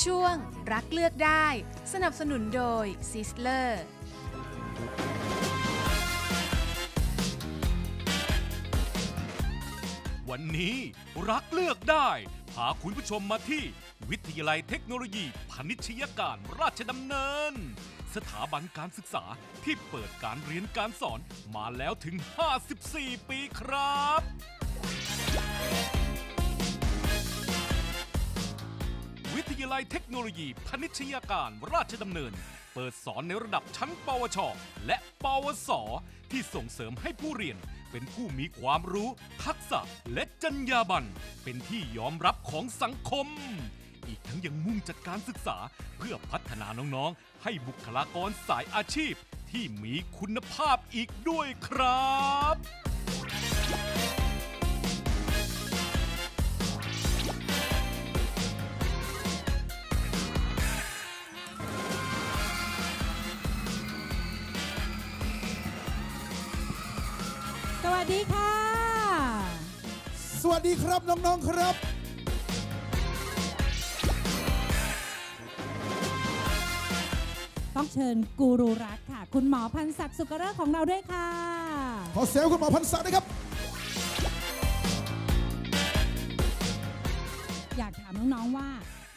ช่วงรักเลือกได้ สนับสนุนโดยซิสเลอร์วันนี้รักเลือกได้ พาคุณผู้ชมมาที่วิทยาลัยเทคโนโลยีพาณิชยการราชดำเนิน สถาบันการศึกษาที่เปิดการเรียนการสอนมาแล้วถึง 54 ปีครับ ลัยเทคโนโลยีพาณิชยการราชดำเนิน เปิดสอนในระดับชั้นปวช และปวส ที่ส่งเสริมให้ผู้เรียนเป็นผู้มีความรู้ ทักษะและจรรยาบรรณเป็นที่ยอมรับของสังคม อีกทั้งยังมุ่งจัดการศึกษาเพื่อพัฒนาน้องๆ ให้บุคลากรสายอาชีพที่มีคุณภาพอีกด้วยครับ สวัสดีค่ะ สวัสดีครับน้อง ๆ ครับ ต้องเชิญกูรูรักค่ะ คุณหมอพันศักดิ์สุกเริกของเราด้วยค่ะ ขอเซลลคุณหมอพันศักดิ์นะครับ อยากถามน้อง ๆ ว่า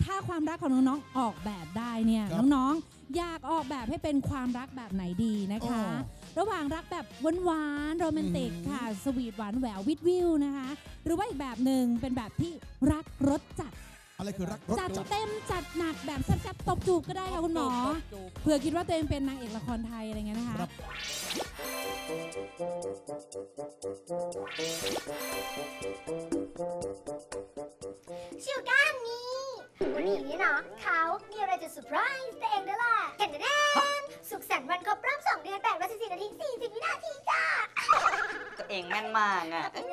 ถ้าความรักของน้อง ๆ ออกแบบได้เนี่ย ครับน้อง ๆ อยากออกแบบให้เป็นความรักแบบไหนดีนะคะ อ๋อ ระหว่างรักแบบหวานๆโรแมนติกอืมค่ะ สวีทหวานแหวววิดวิวนะคะ หรือว่าอีกแบบหนึ่งเป็นแบบที่รักรสจัด อะไรคือรักรถจัดจัด เต็มจัดหนักแบบแซ่บๆตบจูบก็ได้ค่ะคุณหมอ เผื่อคิดว่าตัวเองเป็นนางเอกละครไทยอะไรเงี้ยนะคะ ครับ ชิวด้านนี้วันนี้เนาะเขา มีอะไรจะเซอร์ไพรส์ตัวเองด้วยล่ะเห็นแน่ๆสุขสันต์วันครบรอบ2เดือน8วัน14นาที40วินาทีจ้าตัวเองแม่นมากอะเอ้ย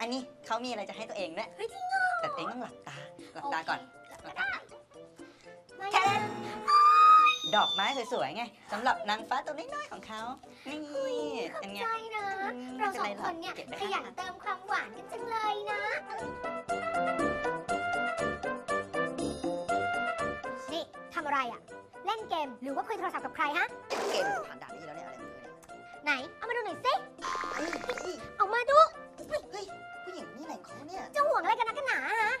อันนี้เขามีอะไรจะให้ตัวเองด้วยเฮ้ยจริงเหรอแต่ตัวเองต้องหลับตาหลับตาก่อนโเคก็ได้มาแค่นั้นดอกไม้สวยๆไงสำหรับนางฟ้าตัวน้อยๆของเขานี่ขอบเป็นไงใจนะอืมเราสองไม่เป็นไรหรอกคนเนี่ยเก็บไว้ขยันเติมความหวานกันจังเลยนะำอะไรอะเล่นเกมหรือว่าคุยโทรศัพท์กับใครฮะ เกมผ่านด่านนี้แล้วเนี่ยอะไรของเธอเนี่ยไหน เอามาดูหน่อยสิเฮ้ยเฮ้ยเอามาดูเฮ้ยเฮ้ยผู้หญิงนี่ไหนของเขาเนี่ยจะห่วงอะไรกันนักกันหนาฮะ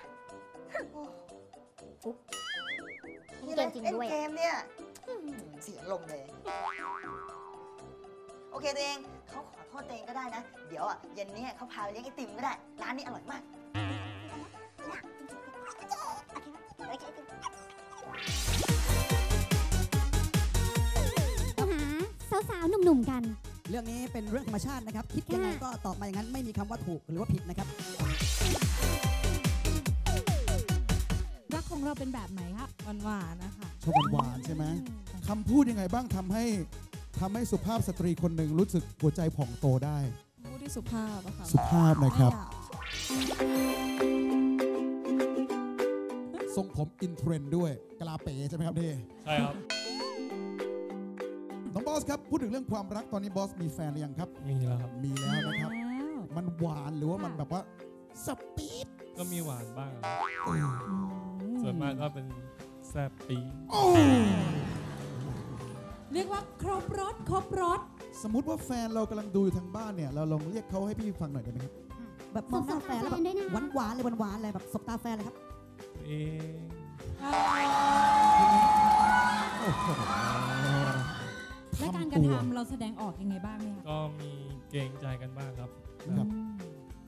โอ้เกมจริงด้วยเล่นเกมเนี่ยอืมเสียลมณ์เลย โอเคตัวเองเขาขอโทษตัวเองก็ได้นะ เดี๋ยวอะเย็นนี้เขาพาไปเลี้ยงไอติมก็ได้ ร้านนี้อร่อยมาก สาวๆหนุ่มๆกัน เรื่องนี้เป็นเรื่องธรรมชาตินะครับ คิดยังไงก็ตอบมาอย่างนั้นไม่มีคำว่าถูกหรือว่าผิดนะครับ รักของเราเป็นแบบไหนคะหวานๆนะคะชอบหวานๆใช่ไหมคำพูดยังไงบ้างทำให้ทำให้สุภาพสตรีคนหนึ่งรู้สึกหัวใจผ่องโตได้ ผู้ที่สุภาพอะค่ะสุภาพนะครับ ทรงผมอินเทรนด์ด้วยกะลาเป๋ใช่ไหมครับนี่ ใช่ครับน้องบอ สครับพูดถึงเรื่องความรักตอนนี้บอสมีแฟนหรือยังครับ มีแล้วครับ มีแล้วนะครับแล้วมันหวานหรือว่ามันแบบว่าสปีดก็มีหวานบ้างครับเออส่วนมากก็เป็นแซบปีดโอ้เรียกว่าครบรถครบรถสมมุติว่าแฟนเรากำลังดูอยู่ทางบ้านเนี่ย เราลองเรียกเขาให้พี่ฟังหน่อยได้ไหมครับแบบมองหน้าแฟนแล้วแบบสบตาแฟนด้วยนะหวานหวานๆเลยหวานๆเลยแบบสบตาแฟนเลยครับเองโอ้โห และการกระทำเราแสดงออกยังไงบ้างเนี่ยคะก็มีเกรงใจกันบ้างครับครับ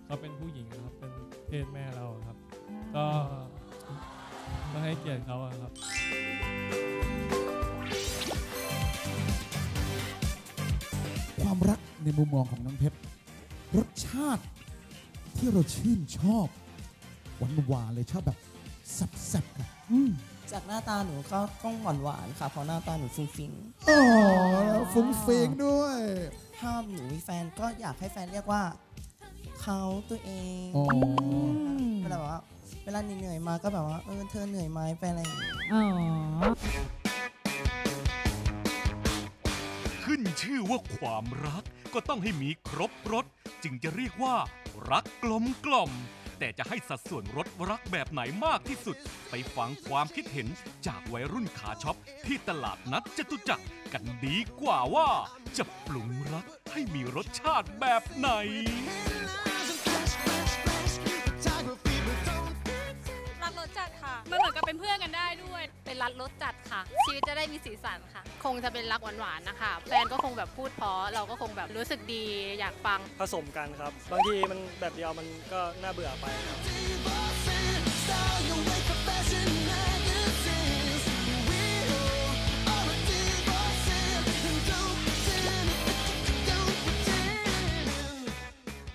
เขาเป็นผู้หญิงครับ เป็นเพศแม่เราครับ ก็ก็ให้เกียรติเขาอะครับความรักในมุมมองของน้องเพชรรสชาติที่เราชื่นชอบหวานหวานๆเลยชอบแบบ แซ่บๆครับอืมจากหน้าตาหนูก็ต้องหวานหวานๆค่ะ เพราะหน้าตาหนูฟุ้งฟิ้งอ๋อฟุ้งเฟิงด้วย ถ้าหนูมีแฟนก็อยากให้แฟนเรียกว่าเขาตัวเองอ๋อ เวลาแบบว่าเวลาเหนื่อยๆมาก็แบบว่าเออเธอเหนื่อยไหมแฟนอะไรอย่างเงี้ย อ๋อ ขึ้นชื่อว่าความรักก็ต้องให้มีครบรสจึงจะเรียกว่า รักกลมกล่อม แต่จะให้สัดส่วนรสรักแบบไหนมากที่สุด ไปฟังความคิดเห็นจากวัยรุ่นขาช็อป ที่ตลาดนัดจตุจักรกันดีกว่าว่า จะปรุงรักให้มีรสชาติแบบไหน มันเหมือนกับเป็นเพื่อนกันได้ด้วย เป็นรักรสจัดค่ะ ชีวิตจะได้มีสีสันค่ะ คงจะเป็นรักหวานๆนะคะ แฟนก็คงแบบพูดเพราะเราก็คงแบบรู้สึกดีอยากฟัง ผสมกันครับ บางทีมันแบบเดียวมันก็น่าเบื่อไปครับ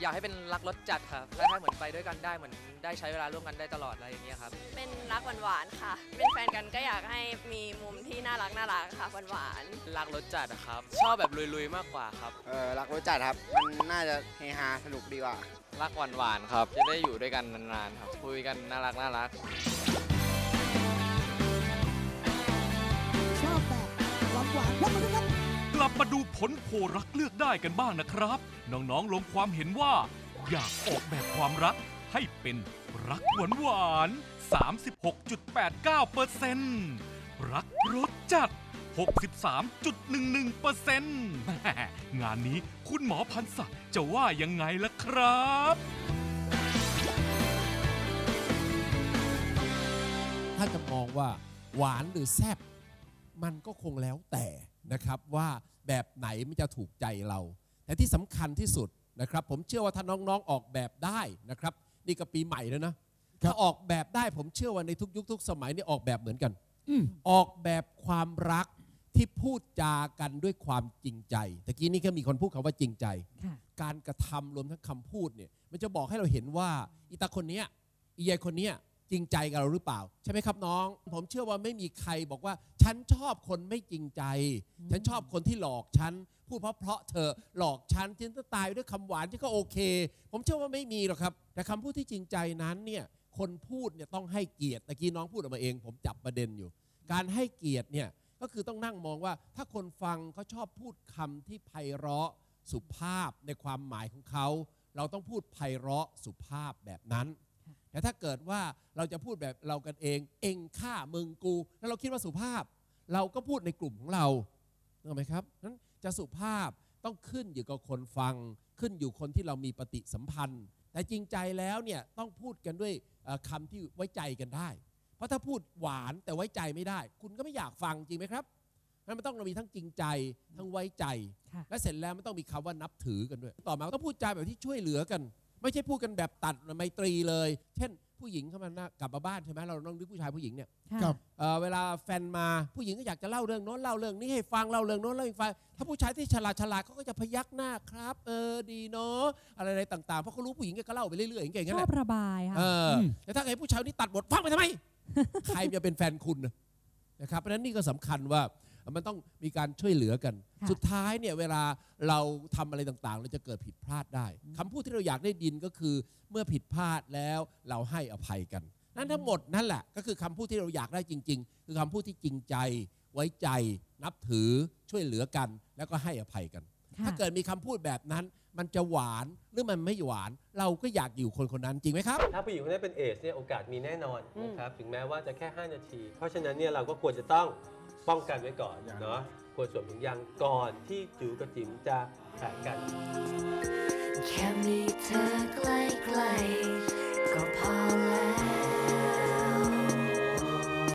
ากให้เป็นรักรสจัดครับคล้ายๆเหมือนไปด้วยกันได้เหมือนได้ใช้เวลาร่วมกันได้ตลอดอะไรอย่างเงี้ยครับ เป็นรักหวานๆค่ะ เป็นแฟนกันก็อยากให้มีมุมที่น่ารักน่ารักค่ะหวานรักรสจัดอะครับ ชอบแบบลุยๆมากกว่าครับ เออรักรสจัดครับ มันน่าจะเฮฮาสนุกดีกว่า รักหวานๆครับ จะได้อยู่ด้วยกันนานๆครับ คุยกันน่ารักน่ารัก ชอบแบบหวานหวานๆยกมือขึ้นครับก ลับมาดูผลโพลรักเลือกได้กันบ้างนะครับ น้องๆลงความเห็นว่า อยากออกแบบความรักให้เป็นรักหวานหวาน36.89เปอร์เซ็นต์รักรสจัด 63.11เปอร์เซ็นต์งานนี้คุณหมอพันศักดิ์จะว่ายังไงล่ะครับถ้าจะมองว่าหวานหรือแซ่บมันก็คงแล้วแต่ นะครับว่าแบบไหนมันจะถูกใจเรา แต่ที่สำคัญที่สุดนะครับ ผมเชื่อว่าถ้าน้องๆออกแบบได้นะครับ นี่ก็ปีใหม่แล้วนะถ้าออกแบบได้ผมเชื่อว่าในทุกยุคทุกสมัยนี่ออกแบบเหมือนกันอืมออกแบบความรักที่พูดจากันด้วยความจริงใจตะกี้นี้ก็มีคนพูดคำว่าจริงใจค่ะการกระทำรวมทั้งคำพูดเนี่ย มันจะบอกให้เราเห็นว่าอีตาคนเนี้ยอียายคนเนี้ย จริงใจกับเราหรือเปล่า ใช่ไหมครับน้อง ผมเชื่อว่าไม่มีใครบอกว่า ฉันชอบคนไม่จริงใจ ฉันชอบคนที่หลอกฉันพูดเพราะเพราะๆเธอหลอกฉันฉันจะตายด้วยคำหวานฉันก็โอเค ผมเชื่อว่าไม่มีหรอกครับ แต่คำพูดที่จริงใจนั้นเนี่ยคนพูดเนี่ยต้องให้เกียรติตะกี้น้องพูดออกมาเอง ผมจับประเด็นอยู่ การให้เกียรติเนี่ยก็คือต้องนั่งมองว่า ถ้าคนฟังเขาชอบพูดคำที่ไพเราะสุภาพในความหมายของเขา เราต้องพูดไพเราะสุภาพแบบนั้น แต่ถ้าเกิดว่าเราจะพูดแบบเรากันเอง เองข้ามึงกูแล้วเราคิดว่าสุภาพ เราก็พูดในกลุ่มของเราถูกไหมครับนั้นจะสุภาพต้องขึ้นอยู่กับคนฟัง ขึ้นอยู่คนที่เรามีปฏิสัมพันธ์ แต่จริงใจแล้วเนี่ยต้องพูดกันด้วยเอ่อคำที่ไว้ใจกันได้ เพราะถ้าพูดหวานแต่ไว้ใจไม่ได้ คุณก็ไม่อยากฟังจริงไหมครับนั้นมันต้องมีทั้งจริงใจทั้งไว้ใจค่ะและเสร็จแล้วมันต้องมีคำว่านับถือกันด้วย ต่อมาก็ต้องพูดจาแบบที่ช่วยเหลือกัน ไม่ใช่พูดกันแบบตัดไมตรีเลย เช่น ผู้หญิงเข้ามานากลับมาบ้านใช่ไหมเราต้องนึกผู้ชายผู้หญิงเนี่ยครับ เอ่อเวลาแฟนมาผู้หญิงก็อยากจะเล่าเรื่องโน้นเล่าเรื่องนี้ให้ฟังเล่าเรื่องโน้นเล่าให้ฟังถ้าผู้ชายที่ฉลาดฉลาดเขาก็จะพยักหน้าครับ เออดีเนาะอะไรอะไรต่างๆเพราะเขารู้ผู้หญิงก็เล่าไปเรื่อยๆอย่างเงี้ยชแหอบละระบายค่ะ เออแต่ถ้าไอ้ผู้ชายนี่ตัดบทฟังไปทำไม ใครจะเป็นแฟนคุณน่ะนะครับเพราะฉะนั้นนี่ก็สำคัญว่า มันต้องมีการช่วยเหลือกันค่ะสุดท้ายเนี่ยเวลาเราทำอะไรต่างๆ เราจะเกิดผิดพลาดได้คำพูดที่เราอยากได้ดินก็คือ เมื่อผิดพลาดแล้วเราให้อภัยกัน นั่นทั้งหมดนั่นแหละก็คือคำพูดที่เราอยากได้จริง ๆ คือคำพูดที่จริงใจ ไว้ใจ นับถือช่วยเหลือกัน แล้วก็ให้อภัยกันค่ะถ้าเกิดมีคำพูดแบบนั้นมันจะหวานหรือมันไม่หวานเราก็อยากอยู่คนคนนั้นจริงไหมครับ ถ้าผู้หญิงคนนั้นเป็นเอสเนี่ยโอกาสมีแน่นอนนะครับถึงแม้ว่าจะแค่ 5 นาที เพราะฉะนั้นเนี่ยเราก็ควรจะต้อง ป้องกันไว้ก่อนเนาะควรสวมถุงยางก่อนที่จิ๋วกับจิ๋มจะแตะกัน แค่มีเธอใกล้ๆก็พอแล้ว